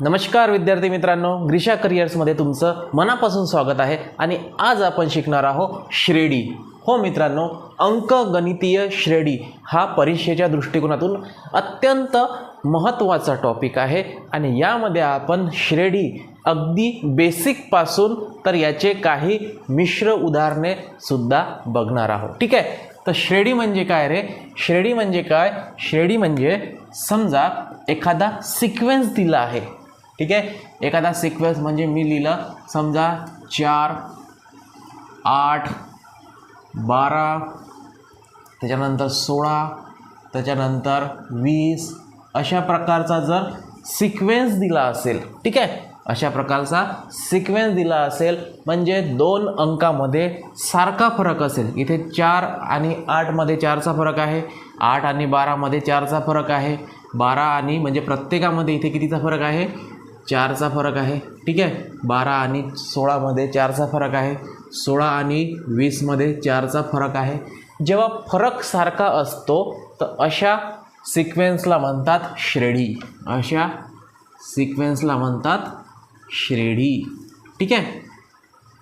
नमस्कार विद्यार्थी मित्रांनो ग्रीषा करिअर्समध्ये तुमचं मनापासून स्वागत आहे आणि आज आपण शिकणार आहोत श्रेणी हो मित्रांनो अंकगणितीय श्रेणी हा परीक्षेच्या दृष्टिकोनातून अत्यंत महत्त्वाचा टॉपिक आहे आणि यामध्ये आपण श्रेणी अगदी बेसिकपासून तर याचे काही मिश्र उदाहरणे सुद्धा बघणार आहोत. ठीक आहे? तर श्रेणी म्हणजे काय रे? श्रेणी म्हणजे काय? श्रेणी म्हणजे समजा एखादा सिक्वेन्स दिला आहे. ठीक आहे? एखादा सिक्वेन्स म्हणजे मी लिहिलं समजा चार आठ बारा त्याच्यानंतर सोळा त्याच्यानंतर वीस अशा प्रकारचा जर सिक्वेन्स दिला असेल ठीक आहे? अशा प्रकारचा सिक्वेन्स दिला असेल म्हणजे दोन अंकामध्ये सारखा फरक असेल. इथे चार आणि आठमध्ये चारचा फरक आहे आठ आणि बारामध्ये चारचा फरक आहे बारा आणि म्हणजे प्रत्येकामध्ये इथे कितीचा फरक आहे? चारचा फरक आहे. ठीक आहे? बारा आणि सोळामध्ये चारचा फरक आहे. सोळा आणि वीसमध्ये चारचा फरक आहे. जेव्हा फरक सारखा असतो तर अशा सिक्वेन्सला म्हणतात श्रेणी. अशा सिक्वेन्सला म्हणतात श्रेणी. ठीक आहे?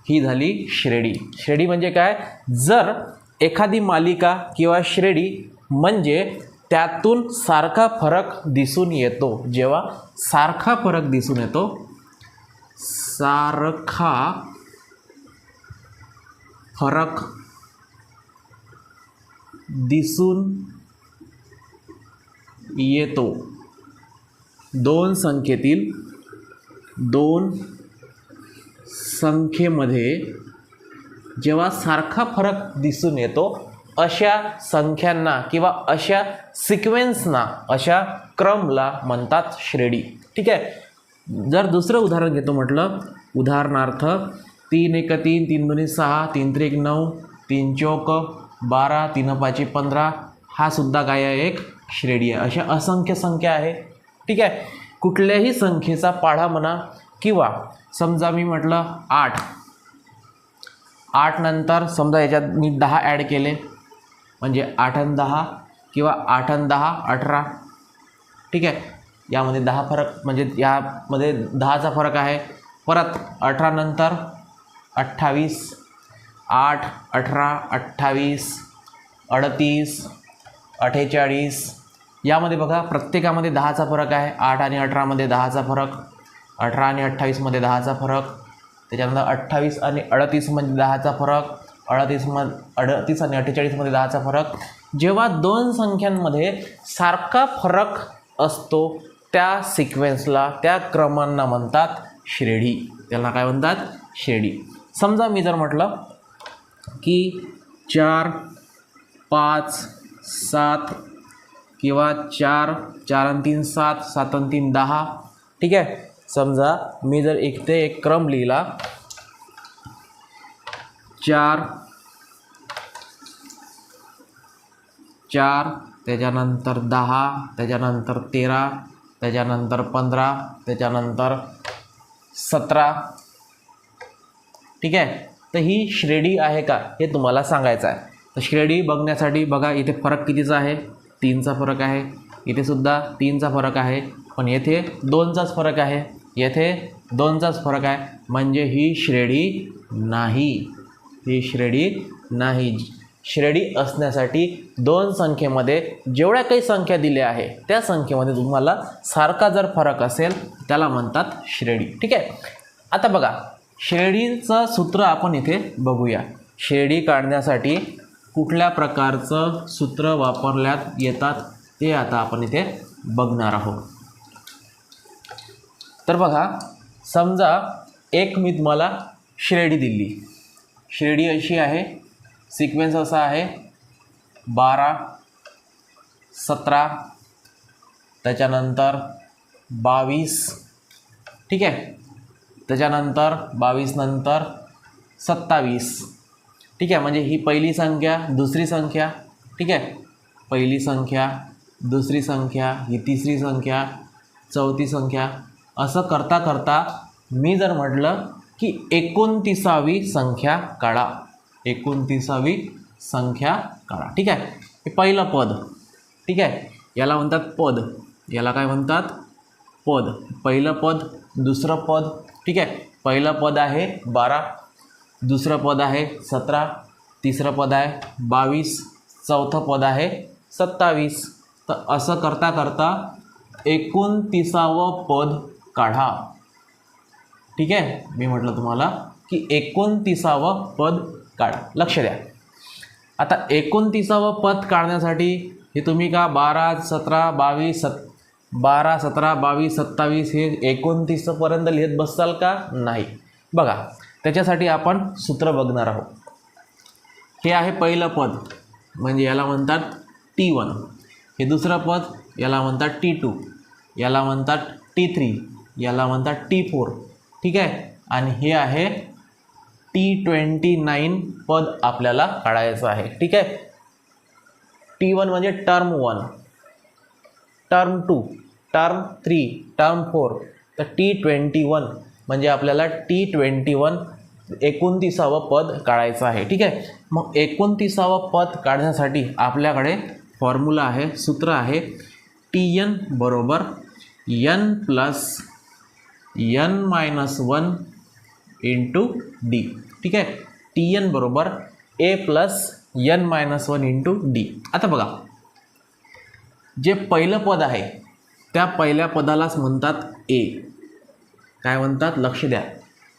ही झाली श्रेणी. श्रेणी म्हणजे काय? जर एखादी मालिका किंवा श्रेणी म्हणजे त्यातून सारखा फरक दिसून येतो. जेव्हा सारखा फरक दिसून येतो सारखा फरक दिसून येतो. दोन संख्येतील दोन संख्येमध्ये जेव्हा सारखा फरक दिसून येतो अशा संख्यांना किंवा अशा सिक्वेन्सना अशा क्रमला म्हणतात श्रेणी. ठीक आहे? जर दुसरं उदाहरण घेतो म्हटलं उदाहरणार्थ तीन एक तीन तीन दोन्ही सहा तीन त्रिक नऊ तीन चौक बारा तीन पाचशे पंधरा हा सुद्धा काय आहे? एक श्रेणी आहे. अशा असंख्य संख्या आहे. ठीक आहे? कुठल्याही संख्येचा पाढा म्हणा किंवा समजा मी म्हटलं आठ. आठ नंतर समजा याच्यात मी दहा ॲड केले. म्हणजे आठ आणि दहा किंवा आठ आणि दहा अठरा. ठीक आहे? यामध्ये दहा फरक म्हणजे यामध्ये दहाचा फरक आहे. परत अठरा नंतर अठ्ठावीस आठ अठरा अठ्ठावीस अडतीस अठ्ठेचाळीस. यामध्ये बघा प्रत्येकामध्ये दहाचा फरक आहे. आठ आणि अठरामध्ये दहाचा फरक अठरा आणि अठ्ठावीसमध्ये दहाचा फरक त्याच्यानंतर अठ्ठावीस आणि अडतीसमध्ये दहाचा फरक अडतीस म अडतीस आणि अठ्ठेचाळीसमध्ये दहाचा फरक. जेव्हा दोन संख्यांमध्ये सारखा फरक असतो त्या सिक्वेन्सला त्या क्रमांना म्हणतात श्रेणी. त्याला काय म्हणतात? श्रेणी. समजा मी जर म्हटलं की चार पाच सात किंवा चार चार आणि तीन सात सात आणि तीन दहा. ठीक आहे? समजा मी जर एक ते एक क्रम लिहिला चार. चार त्याच्यानंतर दहा त्याच्यानंतर तेरा त्याच्यानंतर पंधरा त्याच्यानंतर सतरा. ठीक आहे? तर ही श्रेणी आहे का? हे तुम्हाला सांगायचं आहे. तर श्रेणी बघण्यासाठी बघा इथे फरक कितीचा आहे? तीनचा फरक आहे. इथे सुद्धा तीनचा फरक आहे. पण येथे दोनचाच फरक आहे. येथे दोनचाच फरक आहे. म्हणजे ही श्रेणी नाही. ही श्रेणी नाही. श्रेणी असण्यासाठी दोन संख्येमध्ये जेवढ्या काही संख्या दिल्या आहे त्या संख्येमध्ये तुम्हाला सारखा जर फरक असेल त्याला म्हणतात श्रेणी. ठीक आहे? आता बघा श्रेणीचं सूत्र आपण इथे बघूया. श्रेणी काढण्यासाठी कुठल्या प्रकारचं सूत्र वापरल्यात येतात ते आता आपण इथे बघणार आहोत. तर बघा समजा एक मी तुम्हाला श्रेणी दिली. शिर्डी अशी आहे. सिक्वेन्स असा आहे. बारा सतरा त्याच्यानंतर बावीस. ठीक आहे? त्याच्यानंतर बावीस नंतर सत्तावीस. ठीक आहे? म्हणजे ही पहिली संख्या दुसरी संख्या. ठीक आहे? पहिली संख्या दुसरी संख्या ही तिसरी संख्या चौथी संख्या. असं करता करता मी जर म्हटलं की एकोणतीसावी संख्या काढा. एकोणतीसावी संख्या काढा. ठीक आहे? हे पहिलं पद. ठीक आहे? याला म्हणतात पद. याला काय म्हणतात? पद. पहिलं पद दुसरं पद. ठीक आहे? पहिलं पद आहे बारा दुसरं पद आहे सतरा तिसरं पद आहे बावीस चौथं पद आहे सत्तावीस. तर असं करता करता एकोणतीसावं पद काढा. ठीक आहे? मी म्हटलं तुम्हाला की एकोणतीसावं पद काढा. लक्ष द्या. आता एकोणतीसावं पद काढण्यासाठी हे तुम्ही का बारा सतरा बावीस सत बारा सतरा बावीस सत्तावीस हे एकोणतीसपर्यंत लिहित बसाल का? नाही. बघा त्याच्यासाठी आपण सूत्र बघणार आहोत. हे आहे पहिलं पद. म्हणजे याला म्हणतात टी वन हे दुसरं पद याला म्हणतात टी टू याला म्हणतात टी थ्री याला म्हणतात टी फोर ठीक आहे? आणि हे आहे टी ट्वेंटी नाईन पद आपल्याला काढायचं आहे. ठीक आहे? टी वन म्हणजे term one term two term three term four तर टी ट्वेंटी वन म्हणजे आपल्याला टी ट्वेंटी वन एकोणतीसावं पद काढायचं आहे. ठीक आहे? मग एकोणतीसावं पद काढण्यासाठी आपल्याकडे फॉर्म्युला आहे सूत्र आहे टी एन बरोबर N plus N minus one into D ठीक आहे? टी एन बरोबर A plus N minus one into D आता बघा. जे पहिलं पद आहे त्या पहिल्या पदालाच म्हणतात ए काय म्हणतात? लक्ष द्या.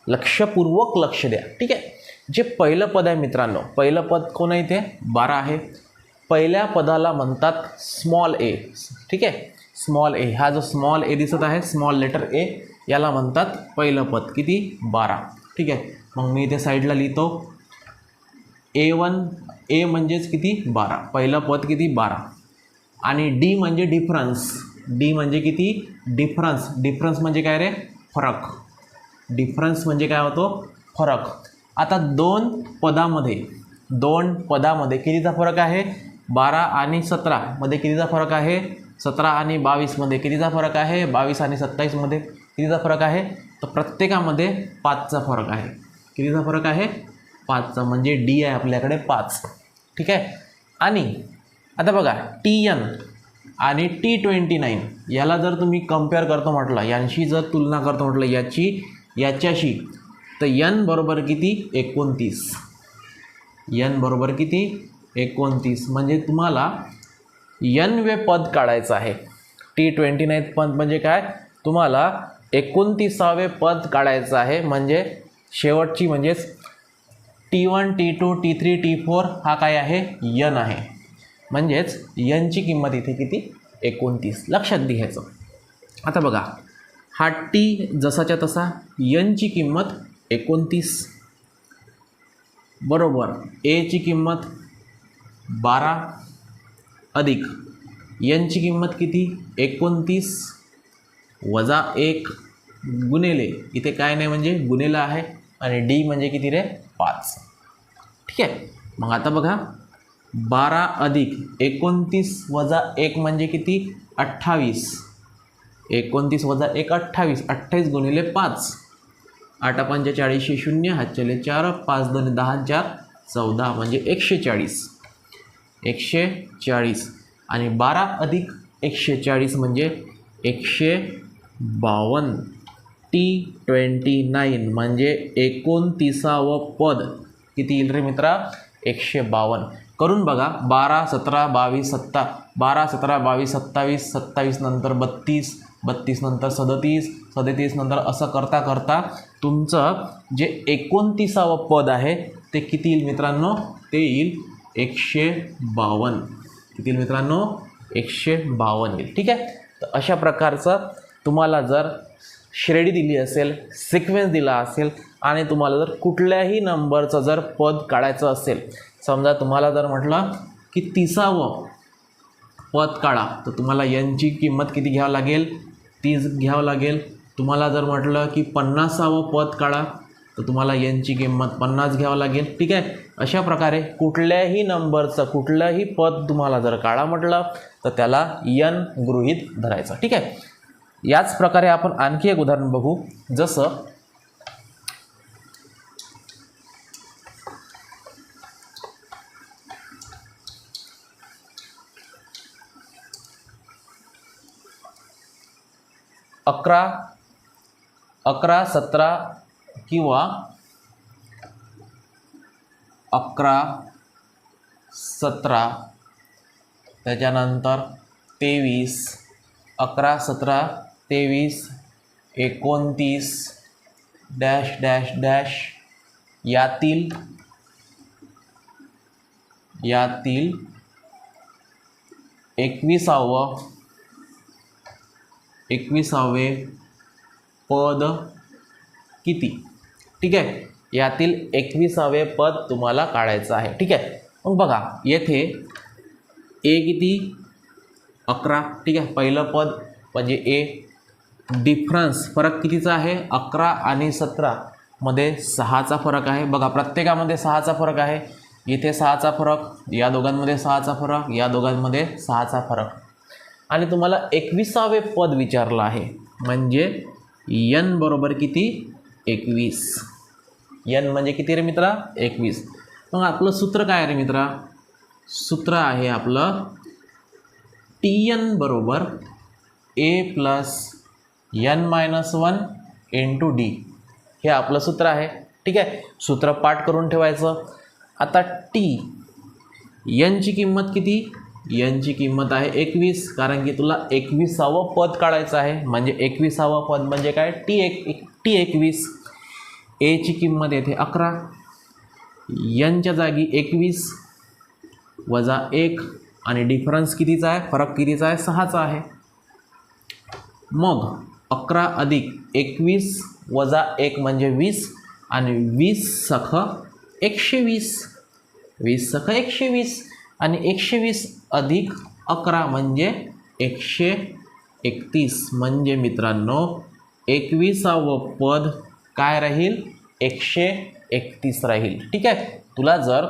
लक्षपूर्वक लक्ष द्या. ठीक आहे? जे पहिलं पद आहे मित्रांनो पहिलं पद कोण आहे ते बारा आहे. पहिल्या पदाला म्हणतात स्मॉल ए ठीक आहे? स्मॉल ए हा जो स्मॉल ए दिसत आहे स्मॉल लेटर ए याला म्हणतात पहिलं पद. किती? बारा. ठीक आहे? मग मी इथे साईडला लिहितो. ए वन ए म्हणजेच किती? बारा. पहिलं पद किती? बारा. आणि डी म्हणजे डिफरन्स डी म्हणजे किती? डिफरन्स डिफरन्स म्हणजे काय रे? फरक. डिफरन्स म्हणजे काय होतो? फरक. आता दोन पदामध्ये दोन पदामध्ये कितीचा फरक आहे? बारा आणि सतरामध्ये कितीचा फरक आहे? सतरा आणि बावीसमध्ये कितीचा फरक आहे? बावीस आणि सत्तावीसमध्ये कितीचा फरक आहे? तर प्रत्येकामध्ये पाचचा फरक आहे. कितीचा फरक आहे? पाचचा. म्हणजे डी आहे आपल्याकडे पाच. ठीक आहे? आणि आता बघा टी एन आणि टी ट्वेंटी नाईन याला जर तुम्ही कंपेअर करतो म्हटलं यांशी जर तुलना करतो म्हटलं याची याच्याशी तर यन बरोबर किती? एकोणतीस. यन बरोबर किती? एकोणतीस. म्हणजे तुम्हाला यन वे पद काढायचं आहे. टी ट्वेंटी नाईन पद म्हणजे काय? तुम्हाला एकोणतीसावे पद काढायचं आहे. म्हणजे शेवटची म्हणजेच T one T two T three T four हा काय आहे? यन आहे. म्हणजेच यनची किंमत इथे किती? एकोणतीस. लक्षात घ्यायचं. आता बघा. हा टी जसाच्या तसा यनची किंमत एकोणतीस. बरोबर. एची किंमत बारा अधिक यनची किंमत किती? एकोणतीस वजा एक गुणेले इथे काय नाही म्हणजे गुणेला आहे आणि डी म्हणजे किती रे? पाच. ठीक आहे? मग आता बघा. बारा अधिक एकोणतीस वजा एक म्हणजे किती? अठ्ठावीस. एकोणतीस वजा एक अठ्ठावीस. अठ्ठावीस गुणिले पाच. आठ पंचेचाळीसशे शून्य हातचेले चार पाच दोन दहा चार चौदा म्हणजे एकशे चाळीस. एकशे चाळीस. आणि बारा अधिक एकशे चाळीस म्हणजे एकशे बावन्न. टी ट्वेंटी नाईन म्हणजे एकोणतीसावं पद. किती येईल रे मित्रा? एकशे बावन्न. करून बघा बारा सतरा बावीस सत्ता. बारा सतरा बावीस सत्तावीस सत्तावीस नंतर बत्तीस बत्तीस नंतर सदतीस सदतीस नंतर असं करता करता तुमचं जे एकोणतीसावं पद आहे ते किती येईल मित्रांनो? ते येईल एकशे बावन्न. किती येईल मित्रांनो? एकशे बावन्न येईल. ठीक आहे? तर अशा प्रकारचं तुम्हाला जर श्रेणी दिली असेल सिक्वेन्स दिला असेल आणि तुम्हाला जर कुठल्याही नंबरचं जर पद काढायचं असेल समजा तुम्हाला जर म्हटलं की तिसावं पद काढा तर तुम्हाला यांची किंमत किती घ्यावं लागेल? तीस घ्यावं लागेल. तुम्हाला जर म्हटलं की पन्नासावं पद काढा तर तुम्हाला यांची किंमत पन्नास घ्यावं लागेल. ठीक आहे? अशा प्रकारे कुठल्याही नंबरचं कुठलंही पद तुम्हाला जर काढा म्हटलं तर त्याला यन गृहीत धरायचं. ठीक आहे? याच प्रकारे आपण आणखी एक उदाहरण बघू. जसं अकरा अकरा सतरा किंवा अकरा सतरा त्याच्यानंतर तेवीस अकरा सतरा तेवीस एकोणतीस डॅश डॅश डॅश. यातील यातील एकविसावं एकविसावे पद किती? ठीक आहे? यातील एकविसावे पद तुम्हाला काढायचं आहे. ठीक आहे? मग बघा येथे ए किती? अकरा. ठीक आहे? पहिलं पद म्हणजे ए डिफरन्स फरक कितीचा आहे? अकरा आणि सतरामध्ये सहाचा फरक आहे. बघा प्रत्येकामध्ये सहाचा फरक आहे. इथे सहाचा फरक या दोघांमध्ये सहाचा फरक या दोघांमध्ये सहाचा फरक. आणि तुम्हाला एकविसावे पद विचारलं आहे. म्हणजे यन बरोबर किती? एकवीस. यन म्हणजे किती रे मित्रा? एकवीस. मग आपलं सूत्र काय रे मित्रा? सूत्र आहे आपलं टी एन बरोबर A plus N minus one into D हे आपलं सूत्र आहे. ठीक आहे? सूत्र पाठ करून ठेवायचं. आता टी यनची किंमत किती? यनची किंमत आहे एकवीस. कारण की तुला एकविसावं पद काढायचं आहे. म्हणजे एकविसावं पद म्हणजे काय? टी एक एक टी एकवीस एची किंमत येते अकरा. यनच्या जागी एकवीस वजा एक. आणि डिफरन्स कितीचा आहे? फरक कितीचा आहे? सहाचा आहे. मग अकरा अधिक एकवीस वजा एक म्हणजे वीस आणि वीस सख एकशे वीस. वीस सख एकशे वीस आणि एकशे वीस अधिक अकरा म्हणजे एकशे एकतीस. म्हणजे मित्रांनो एकविसावं पद काय राहील? एकशे एकतीस राहील. ठीक आहे? तुला जर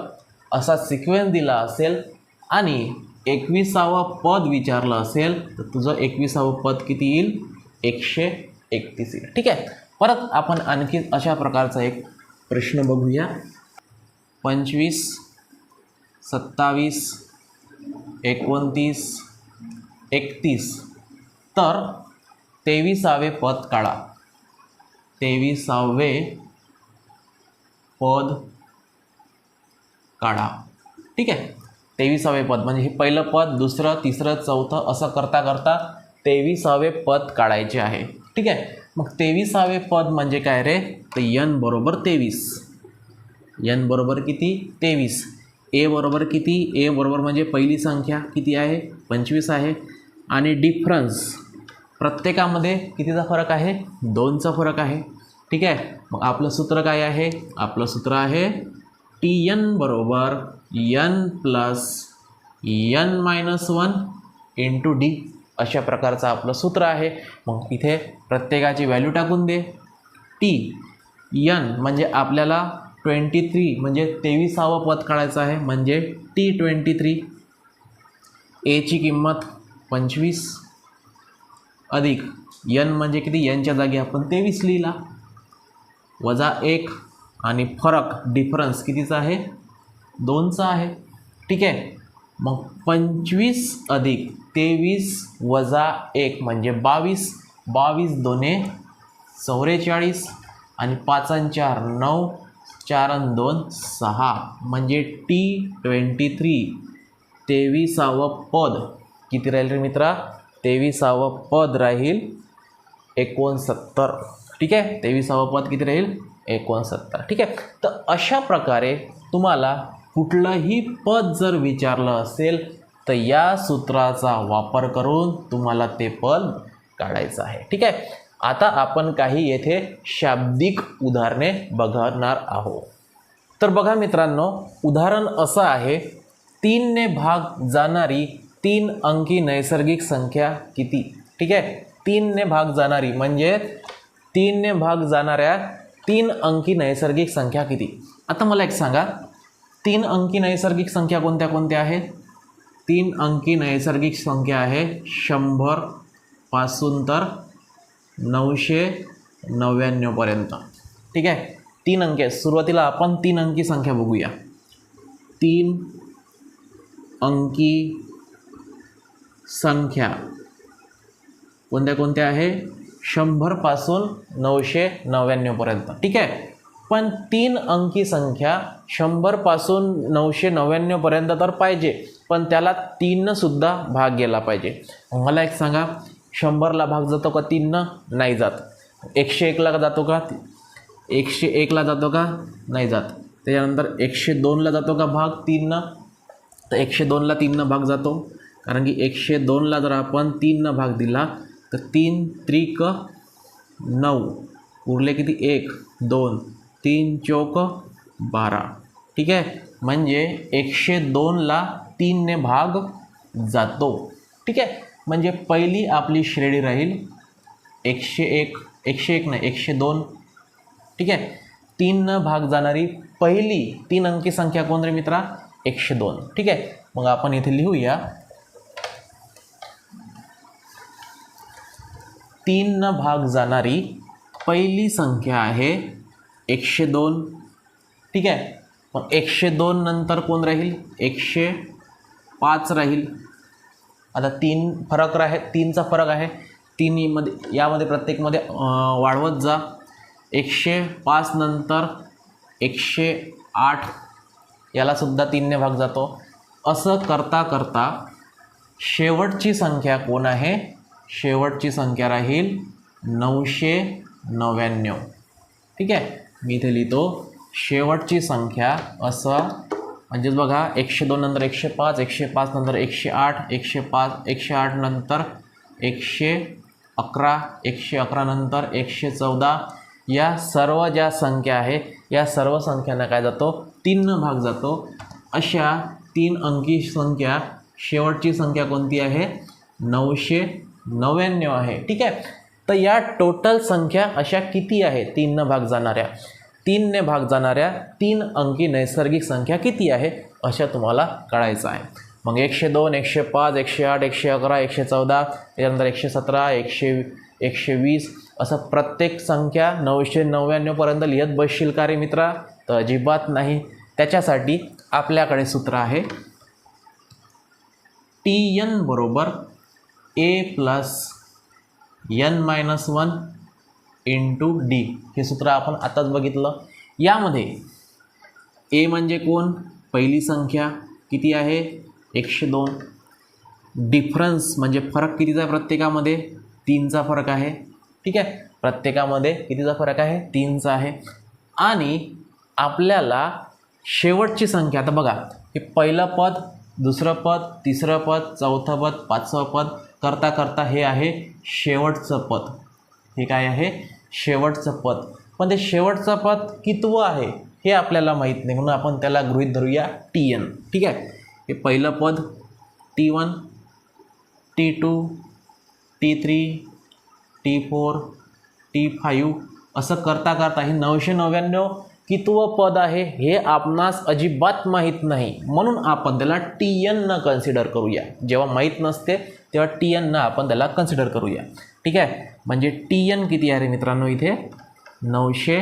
असा सिक्वेन्स दिला असेल आणि एकविसावं पद विचारलं असेल तर तुझं एकविसावं पद किती येईल? एकशे एकतीस ठीक आहे? परत आपण आणखी अशा प्रकारचा एक प्रश्न बघूया. पंचवीस सत्तावीस एकोणतीस एकतीस. तर तेविसावे पद काढा. तेविसावे पद काढा. ठीक आहे? तेविसावे पद. म्हणजे हे पहिलं पद दुसरं तिसरं चौथं असं करता करता तेविसावे पद काढायचे आहे. ठीक आहे? मग तेविसावे पद म्हणजे काय रे? तर यन बरोबर तेवीस. यन बरोबर किती? तेवीस. ए बरोबर किती? ए बरोबर म्हणजे पहिली संख्या किती आहे? पंचवीस आहे. आणि डिफरन्स प्रत्येकामध्ये कितीचा फरक आहे? दोनचा फरक आहे. ठीक आहे? मग आपलं सूत्र काय आहे? आपलं सूत्र आहे टी यन बरोबर N plus N minus one into D अशा प्रकारचं आपलं सूत्र आहे. मग इथे प्रत्येकाची व्हॅल्यू टाकून दे. टी यन म्हणजे आपल्याला ट्वेंटी थ्री म्हणजे तेविसावं पद काढायचं आहे. म्हणजे टी ट्वेंटी थ्री एची किंमत पंचवीस. अधिक यन म्हणजे किती? यनच्या जागी आपण तेवीस लिहिला. वजा एक आणि फरक डिफरन्स कितीचा आहे? दोनचा आहे. ठीक आहे? मग पंचवीस अधिक तेवीस वजा एक म्हणजे बावीस. बावीस दोने चौवेचाळीस आणि पाचन चार नऊ चारन दोन सहा. म्हणजे टी ट्वेंटी थ्री. तेविसावं पद. किती राहील रे मित्रा? तेविसावं पद राहील एकोणसत्तर. ठीक आहे? तेविसावं पद किती राहील? एकोणसत्तर. ठीक आहे? तर अशा प्रकारे तुम्हाला कुठलंही पद जर विचारलं असेल तर या सूत्राचा वापर करून तुम्हाला ते पद काढायचं आहे. ठीक आहे? आता आपण काही येथे शाब्दिक उदाहरणे बघणार आहोत. तर बघा मित्रांनो उदाहरण असं आहे तीनने भाग जाणारी तीन अंकी नैसर्गिक संख्या किती? ठीक आहे? तीनने भाग जाणारी म्हणजे तीनने भाग जाणाऱ्या तीन अंकी नैसर्गिक संख्या किती? आता मला एक सांगा तीन अंकी नैसर्गिक संख्या कोणत्या कोणत्या आहेत? तीन अंकी नैसर्गिक संख्या आहे शंभरपासून तर नऊशे नव्याण्णवपर्यंत ठीक आहे? तीन अंकी आहेत. सुरुवातीला आपण तीन अंकी संख्या बघूया. तीन अंकी संख्या कोणत्या कोणत्या आहे? शंभरपासून नऊशे नव्याण्णवपर्यंत ठीक आहे? पण तीन अंकी संख्या शंभरपासून नऊशे नव्याण्णवपर्यंत तर पाहिजे पण त्याला तीननं सुद्धा भाग गेला पाहिजे. मला एक सांगा शंभरला भाग जातो का तीननं? नाही जात. एकशे एकला जातो का? एकशे एकला जातो का? नाही जात. त्याच्यानंतर एकशे दोनला जातो का भाग? तीननं. तर एकशे दोनला तीननं भाग जातो. कारण की एकशे दोनला जर आपण तीननं भाग दिला तर तीन त्रिक नऊ. उरले किती? एक दोन. तीन चौक बारा. ठीक आहे? म्हणजे एकशे दोनला तीनने भाग जातो. ठीक आहे? म्हणजे पहिली आपली श्रेणी राहील एकशे एक एकशे एक नाही एकशे दोन. ठीक आहे? तीननं भाग जाणारी पहिली तीन अंकी संख्या कोण रे मित्रा? एकशे दोन. ठीक आहे? मग आपण इथे लिहूया. तीननं भाग जाणारी पहिली संख्या आहे एकशे दोन. ठीक आहे? मग एकशे दोन नंतर कोण राहील? एकशे पाच राहील. आता तीन फरक राहे तीनचा फरक आहे. तिन्हीमध्ये यामध्ये प्रत्येकमध्ये वाढवत जा. एकशे पाच नंतर एकशे आठ. यालासुद्धा तीनने भाग जातो. असं करता करता शेवटची संख्या कोण आहे? शेवटची संख्या राहील नऊशे नव्याण्णव. ठीक आहे? मी इथे लिहितो शेवटची संख्या असं म्हणजेच बघा एकशे दोन नंतर एकशे पाच एकशे पाच नंतर एकशे आठ एकशे पाच एकशे आठ नंतर एकशे अकरा एकशे अकरा नंतर एकशे चौदा. या सर्व ज्या संख्या आहे या सर्व संख्यांना काय जातो? तीन भाग जातो. अशा तीन अंकी संख्या शेवटची संख्या कोणती आहे? नऊशे नव्याण्णव आहे. ठीक आहे? तर या टोटल संख्या अशा किती आहे? तीननं भाग जाणाऱ्या. तीनने भाग जाणाऱ्या तीन अंकी नैसर्गिक संख्या किती आहे? अशा तुम्हाला कळायचं आहे. मग एकशे दोन एकशे पाच एकशे आठ एकशे अकरा एकशे चौदा त्यानंतर एकशे सतरा एकशे एकशे वीस असं प्रत्येक संख्या नऊशे नव्याण्णवपर्यंत लिहित बसशील का रे मित्रा? तर अजिबात नाही. त्याच्यासाठी आपल्याकडे सूत्र आहे टी एन बरोबर A plus N minus one into D हे सूत्र आपण आताच बघितलं. यामध्ये ए म्हणजे कोण? पहिली संख्या किती आहे? एकशे दोन. डिफरन्स म्हणजे फरक कितीचा आहे प्रत्येकामध्ये? तीनचा फरक आहे. ठीक आहे? प्रत्येकामध्ये कितीचा फरक आहे? तीनचा आहे. आणि आपल्याला शेवटची संख्या आता बघा हे पहिलं पद दुसरं पद तिसरं पद चौथं पद पाचवं पद करता करता हे आहे शेवटचं पद. हे काय आहे? शेवटचं पद. पण ते शेवटचं पद कितवं आहे हे आपल्याला माहीत नाही. म्हणून आपण त्याला गृहीत धरूया टी एन ठीक आहे? हे पहिलं पद T one T two T three T four T five असं करता करता हे नऊशे नव्याण्णव कितवं पद आहे हे आपणास अजिबात माहीत नाही. म्हणून आपण त्याला टी एननं कन्सिडर करूया. जेव्हा माहीत नसते तेव्हा टी एननं आपण त्याला कन्सिडर करूया. ठीक आहे? म्हणजे टी एन किती आहे रे मित्रांनो इथे? नऊशे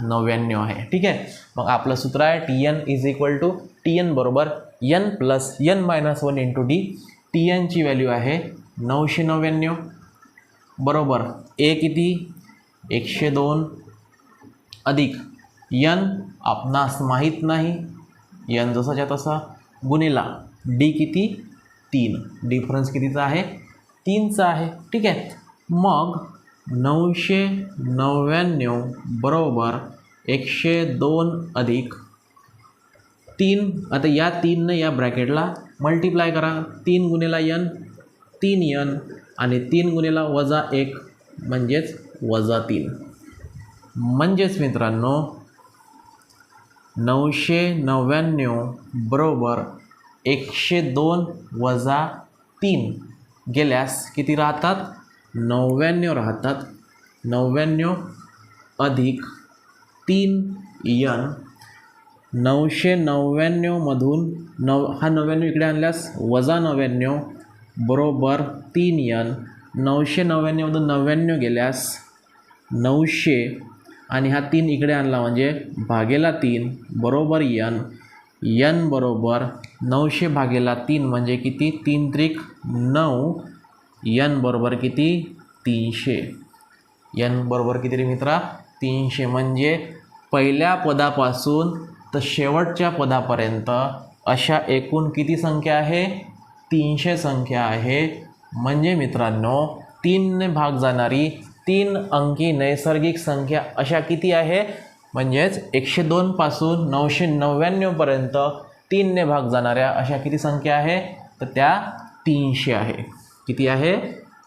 नव्याण्णव आहे. ठीक आहे? मग आपलं सूत्र आहे T N is equal to T N बरोबर N plus N minus one into D T एनची value आहे नऊशे नव्याण्णव. बरोबर? ए किती? एकशे दोन. अधिक यन आपणास माहीत नाही. यन जसाच्या तसा. गुणिला डी किती? तीन. डिफरन्स कितीचा आहे? तीनचा आहे. ठीक आहे? मग नऊशे नव्याण्णव बरोबर एकशे दोन अधिक तीन. आता या तीननं या ब्रॅकेटला मल्टिप्लाय करा. तीन गुणेला यन तीन यन आणि तीन गुणेला वजा एक म्हणजेच वजा तीन. म्हणजेच मित्रांनो नऊशे नव्याण्णव बरोबर एकशे दोन वजा तीन गेल्यास किती राहतात? नव्याण्णव राहतात. नव्याण्णव अधिक तीन यन नऊशे नव्याण्णवमधून नव हा नव्याण्णव इकडे आणल्यास वजा नव्याण्णव बरोबर तीन यन नऊशे नव्याण्णवमधून नव्याण्णव गेल्यास नऊशे आणि हा तीन इकडे आणला म्हणजे भागेला तीन बरोबर यन यन बरोबर नऊशे भागेला तीन म्हणजे किती? तीन त्रिक नऊ. यन बरोबर किती? तीनशे. यन बरोबर किती रे मित्रा? तीनशे. म्हणजे पहिल्या पदापासून तर शेवटच्या पदापर्यंत अशा एकूण किती संख्या आहे? तीनशे संख्या आहे. म्हणजे मित्रांनो तीनने भाग जाणारी तीन अंकी नैसर्गिक संख्या अशा किती आहे? म्हणजेच एकशे दोनपासून नऊशे नव्याण्णवपर्यंत तीनने भाग जाणाऱ्या अशा किती संख्या आहे? तर त्या तीनशे आहे. किती आहे?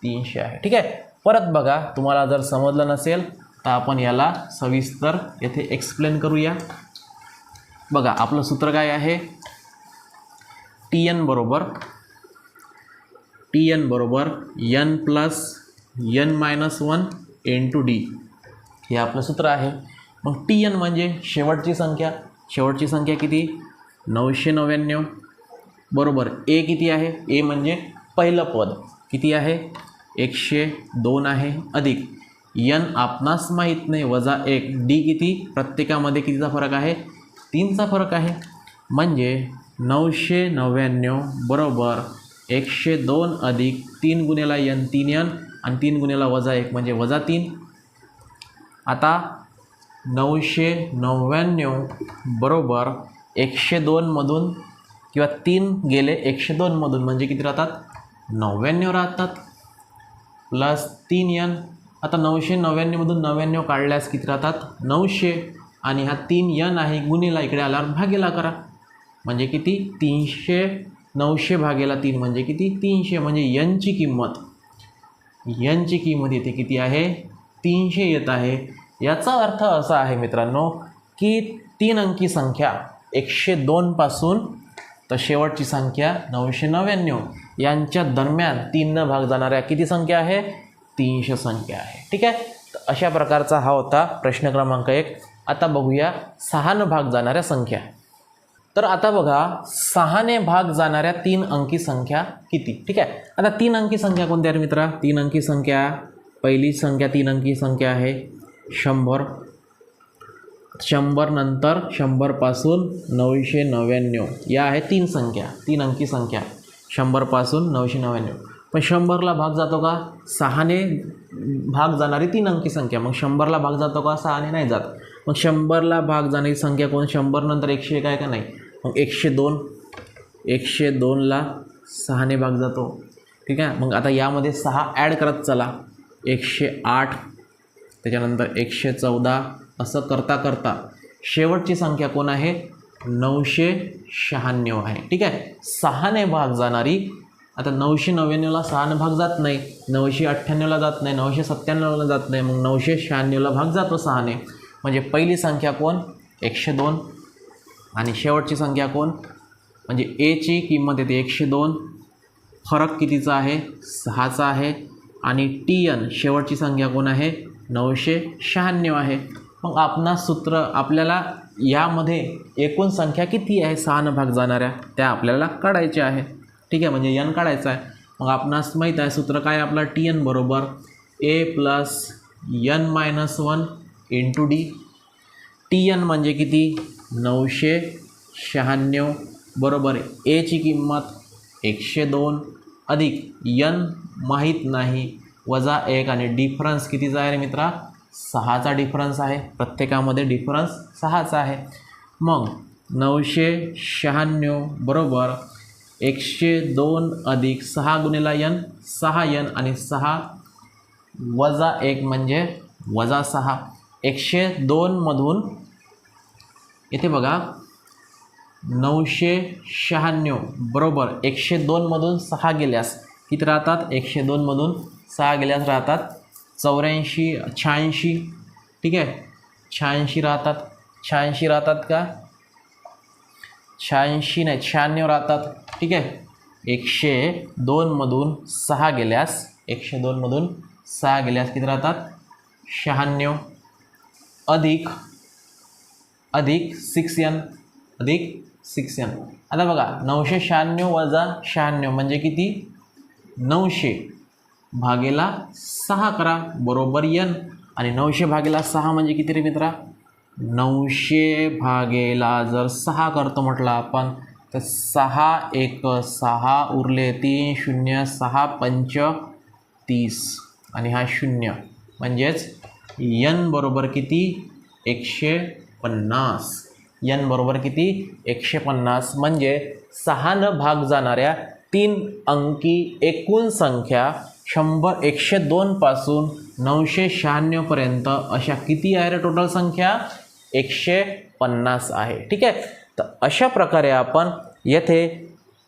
तीनशे आहे. ठीक आहे? परत बघा तुम्हाला जर समजलं नसेल तर आपण याला सविस्तर येथे एक्सप्लेन करूया. बघा आपलं सूत्र काय आहे? टी एन बरोबर टी एन बरोबर N plus N minus one into D हे आपलं सूत्र आहे. मग टी एन म्हणजे शेवटची संख्या. शेवटची संख्या किती? नऊशे नव्याण्णव. बरोबर ए किती आहे? ए म्हणजे पहिलं पद. किती आहे? एकशे दोन आहे अधिक. यन आपणास माहीत नाही वजा एक. डी किती? प्रत्येकामध्ये कितीचा फरक आहे? तीनचा फरक आहे. म्हणजे नऊशे नव्याण्णव बरोबर एकशे दोन अधिक तीन गुन्हेला यन तीन यन आणि तीन गुन्हेला वजा एक म्हणजे वजा तीन. आता नऊशे नव्याण्णव बरोबर एकशे दोनमधून किंवा तीन गेले एकशे दोनमधून म्हणजे किती राहतात? नव्याण्णव राहतात. प्लस तीन यन आता नऊशे नव्याण्णवमधून नव्याण्णव काढल्यास किती राहतात? नऊशे. आणि हा तीन यन आहे गुन्हेला इकडे आल्यावर भागेला करा. म्हणजे किती? तीनशे नऊशे भागेला तीन म्हणजे किती? तीनशे. म्हणजे यनची किंमत. यनची किंमत येते किती आहे? तीनशे येत आहे. याचा अर्थ असा आहे मित्रांनो की तीन अंकी संख्या एकशे दोनपासून तर शेवटची संख्या नऊशे नव्याण्णव. यांच्या दरम्यान तीननं भाग जाणाऱ्या किती संख्या आहे? तीनशे संख्या आहे. ठीक आहे? तर अशा प्रकारचा हा होता प्रश्न क्रमांक एक. आता बघूया सहानं भाग जाणाऱ्या संख्या. तर आता बघा सहाने भाग जाणाऱ्या तीन अंकी संख्या किती? ठीक आहे? आता तीन अंकी संख्या कोणत्या आहेत मित्रा? तीन अंकी संख्या. पहिली संख्या तीन अंकी संख्या आहे. शंभर. शंभर नंतर शंभरपासून नऊशे नव्याण्णव. या आहे तीन संख्या तीन अंकी संख्या. शंभरपासून नऊशे नव्याण्णव. पण शंभरला भाग जातो का? सहाने भाग जाणारी तीन अंकी संख्या. मग शंभरला भाग जातो का? सहाने नाही जात. मग शंभरला भाग जाणारी संख्या कोण? शंभरनंतर एकशे एक आहे का नाही? मग एकशे दोन. एकशे दोनला सहाने भाग जातो. ठीक आहे? मग आता यामध्ये सहा ॲड करत चला. एकशे आठ. त्याच्यानंतर एकशे चौदा असं करता करता शेवटची संख्या कोण आहे? नऊशे शहाण्णव आहे. ठीक आहे? सहाने भाग जाणारी आता नऊशे नव्याण्णवला सहाने भाग जात नाही नऊशे अठ्ठ्याण्णवला जात नाही नऊशे सत्त्याण्णवला जात नाही मग नऊशे शहाण्णवला भाग जातो सहाने. म्हणजे पहिली संख्या कोण? एकशे दोन. आणि शेवटची संख्या कोण? म्हणजे एची किंमत येते एकशे दोन. फरक कितीचा आहे? सहाचा आहे. आणि टी एन शेवटची संख्या कोण आहे? नऊशे शहाण्णव आहे. मग आपणास सूत्र आपल्याला यामध्ये एकूण संख्या किती आहे? सहानं भाग जाणाऱ्या त्या आपल्याला काढायच्या आहे. ठीक आहे म्हणजे यन काढायचं आहे. मग आपणास माहीत आहे सूत्र काय आपला? टी एन बरोबर A plus N minus one into D T N म्हणजे किती? नऊशे शहाण्णव बरोबर एची किंमत एकशे दोन. अधिक यन माहीत नाही वजा एक आणि डिफरन्स कितीचा आहे रे मित्रा? सहाचा डिफरन्स आहे. प्रत्येकामध्ये डिफरन्स सहाचा आहे. मग नऊशे शहाण्णव बरोबर एकशे दोन अधिक सहा गुणिला यन सहा यन आणि सहा वजा एक म्हणजे वजा सहा. एकशे दोनमधून इथे बघा नऊशे शहाण्णव बरोबर एकशे दोनमधून सहा गेल्यास किती राहतात एकशे दोनमधून सहा गेल्यास राहतात. चौऱ्याऐंशी शहाऐंशी ठीक आहे? शहाऐंशी राहतात. शहाऐंशी राहतात का? शहाऐंशी नाही शहाण्णव राहतात. ठीक आहे? एकशे दोनमधून सहा गेल्यास एकशे दोनमधून सहा गेल्यास किती राहतात? शहाण्णव. अधिक अधिक सिक्स एन अधिक सिक्स एन आता बघा नऊशे शहाण्णव वजा शहाण्णव म्हणजे किती? नऊशे भागेला सहा करा बरोबर यन आणि नऊशे भागेला सहा म्हणजे किती रे मित्रा? नऊशे भागेला जर सहा करतो म्हटलं आपण तर सहा एक सहा उरले तीन शून्य सहा पंच तीस. आणि हा शून्य म्हणजेच यन बरोबर किती? एकशे पन्नास. यन बरोबर किती? एकशे पन्नास. म्हणजे सहानं भाग जाणाऱ्या तीन अंकी एकूण संख्या शंभर एकशे दोनपासून नऊशे शहाण्णवपर्यंत अशा किती आहे रे टोटल संख्या? एकशे पन्नास आहे. ठीक आहे? तर अशा प्रकारे आपण येथे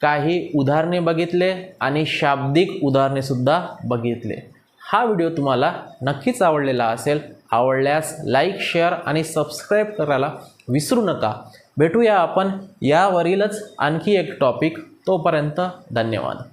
काही उदाहरणे बघितले आणि शाब्दिक उदाहरणेसुद्धा बघितले. हा व्हिडिओ तुम्हाला नक्कीच आवडलेला असेल आवडल्यास लाईक शेअर आणि सबस्क्राईब करायला विसरू नका. भेटूया आपण यावरीलच आणखी एक टॉपिक तोपर्यंत धन्यवाद.